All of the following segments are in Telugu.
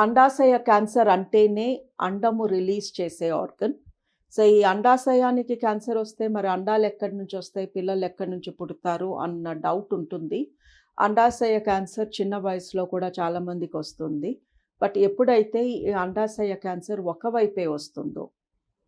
అండాశయ క్యాన్సర్ అంటేనే అండము రిలీజ్ చేసే ఆర్గన్. సో ఈ అండాశయానికి క్యాన్సర్ వస్తే మరి అండాలు ఎక్కడి నుంచి వస్తాయి? పిల్లలు ఎక్కడి నుంచి పుడతారు? అన్న డౌట్ ఉంటుంది. అండాశయ క్యాన్సర్ చిన్న వయసులో కూడా చాలామందికి వస్తుంది. బట్ ఎప్పుడైతే ఈ అండాశయ క్యాన్సర్ ఒక వైపే వస్తుందో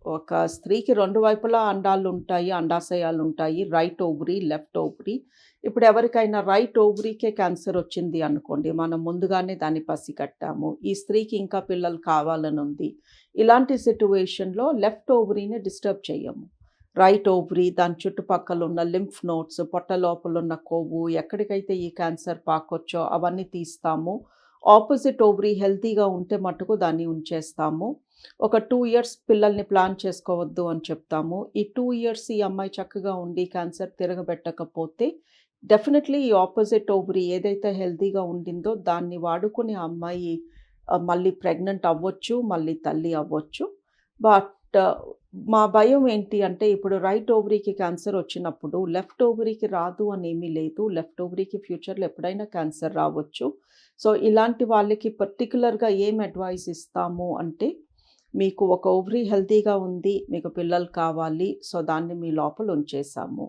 ఒక స్త్రీకి రెండు వైపులా అండాలు ఉంటాయి అండాశయాలు ఉంటాయి రైట్ ఓవరీ లెఫ్ట్ ఓవరీ ఇప్పుడు ఎవరికైనా రైట్ ఓవరీకే క్యాన్సర్ వచ్చింది అనుకోండి మనం ముందుగానే దాన్ని పసిగట్టాము ఈ స్త్రీకి ఇంకా పిల్లలు కావాలని ఉంది. ఇలాంటి సిట్యువేషన్లో లెఫ్ట్ ఓవరీని డిస్టర్బ్ చేయము రైట్ ఓవరీ దాని చుట్టుపక్కల ఉన్న లింఫ్ నోట్స్ పొట్ట లోపల ఉన్న కొవ్వు ఎక్కడికైతే ఈ క్యాన్సర్ పాకొచ్చో అవన్నీ తీస్తాము. ఆపోజిట్ ఓవరీ హెల్తీగా ఉంటే మటుకు దాన్ని ఉంచేస్తాము. ఒక టూ ఇయర్స్ పిల్లల్ని ప్లాన్ చేసుకోవద్దు అని చెప్తాము. ఈ టూ ఇయర్స్ ఈ అమ్మాయి చక్కగా ఉండి క్యాన్సర్ తిరగబెట్టకపోతే డెఫినెట్లీ ఈ ఆపోజిట్ ఓవరీ ఏదైతే హెల్తీగా ఉండిందో దాన్ని వాడుకుని ఆ అమ్మాయి మళ్ళీ ప్రెగ్నెంట్ అవ్వచ్చు మళ్ళీ తల్లి అవ్వచ్చు. బట్ మా భయం ఏంటి అంటే ఇప్పుడు రైట్ ఓవరీకి క్యాన్సర్ వచ్చినప్పుడు లెఫ్ట్ ఓవరీకి రాదు అని ఏమీ లేదు. లెఫ్ట్ ఓవరీకి ఫ్యూచర్లో ఎప్పుడైనా క్యాన్సర్ రావచ్చు. సో ఇలాంటి వాళ్ళకి పర్టికులర్గా ఏం అడ్వైస్ ఇస్తాము అంటే మీకు ఒక ఓవరీ హెల్తీగా ఉంది మీకు పిల్లలు కావాలి సో దాన్ని మీ లోపల ఉంచేసాము.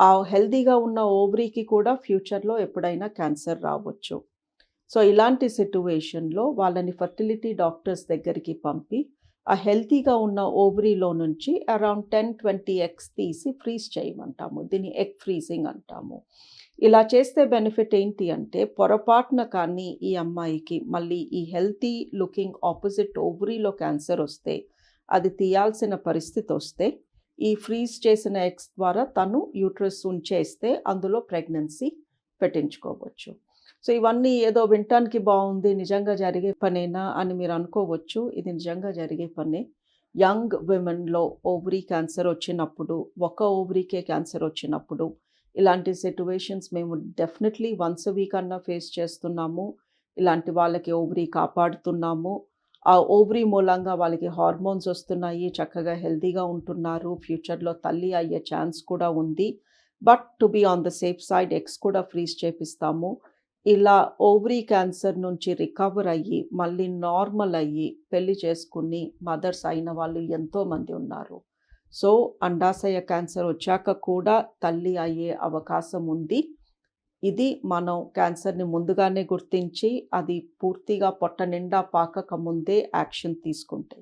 ఆ హెల్తీగా ఉన్న ఓవరీకి కూడా ఫ్యూచర్లో ఎప్పుడైనా క్యాన్సర్ రావచ్చు. సో ఇలాంటి సిట్యువేషన్లో వాళ్ళని ఫర్టిలిటీ డాక్టర్స్ దగ్గరికి పంపి ఆ హెల్తీగా ఉన్న ఓవరీలో నుంచి అరౌండ్ టెన్ ట్వంటీ ఎగ్స్ తీసి ఫ్రీజ్ చేయమంటాము. దీన్ని ఎగ్ ఫ్రీజింగ్ అంటాము. ఇలా చేస్తే బెనిఫిట్ ఏంటి అంటే పొరపాటున కానీ ఈ అమ్మాయికి మళ్ళీ ఈ హెల్తీ లుకింగ్ ఆపోజిట్ ఓవరీలో క్యాన్సర్ వస్తే అది తీయాల్సిన పరిస్థితి వస్తే ఈ ఫ్రీజ్ చేసిన ఎగ్స్ ద్వారా తను యూట్రస్ ఉంచేస్తే అందులో ప్రెగ్నెన్సీ పెట్టించుకోవచ్చు. సో ఇవన్నీ ఏదో వినటానికి బాగుంది నిజంగా జరిగే పనేనా అని మీరు అనుకోవచ్చు. ఇది నిజంగా జరిగే పనే. యంగ్ విమెన్లో ఓవరీ క్యాన్సర్ వచ్చినప్పుడు ఒక ఓవరీకే క్యాన్సర్ వచ్చినప్పుడు ఇలాంటి సిట్యువేషన్స్ మేము డెఫినెట్లీ వన్స్ వీక్ అన్నా ఫేస్ చేస్తున్నాము. ఇలాంటి వాళ్ళకి ఓవరీ కాపాడుతున్నాము. ఆ ఓవరీ మూలంగా వాళ్ళకి హార్మోన్స్ వస్తున్నాయి చక్కగా హెల్తీగా ఉంటున్నారు. ఫ్యూచర్లో తల్లి అయ్యే ఛాన్స్ కూడా ఉంది. But to be on the safe side eggs కూడా ఫ్రీజ్ చేపిస్తాము. ఇలా ఓవరీ క్యాన్సర్ నుంచి రికవర్ అయ్యి మళ్ళీ నార్మల్ అయ్యి పెళ్ళి చేసుకుని మదర్స్ అయిన వాళ్ళు ఎంతోమంది ఉన్నారు. సో అండాశయ క్యాన్సర్ వచ్చాక కూడా తల్లి అయ్యే అవకాశం ఉంది. ఇది మనం క్యాన్సర్ని ముందుగానే గుర్తించి అది పూర్తిగా పొట్ట నిండా పాకక ముందే యాక్షన్ తీసుకుంటే.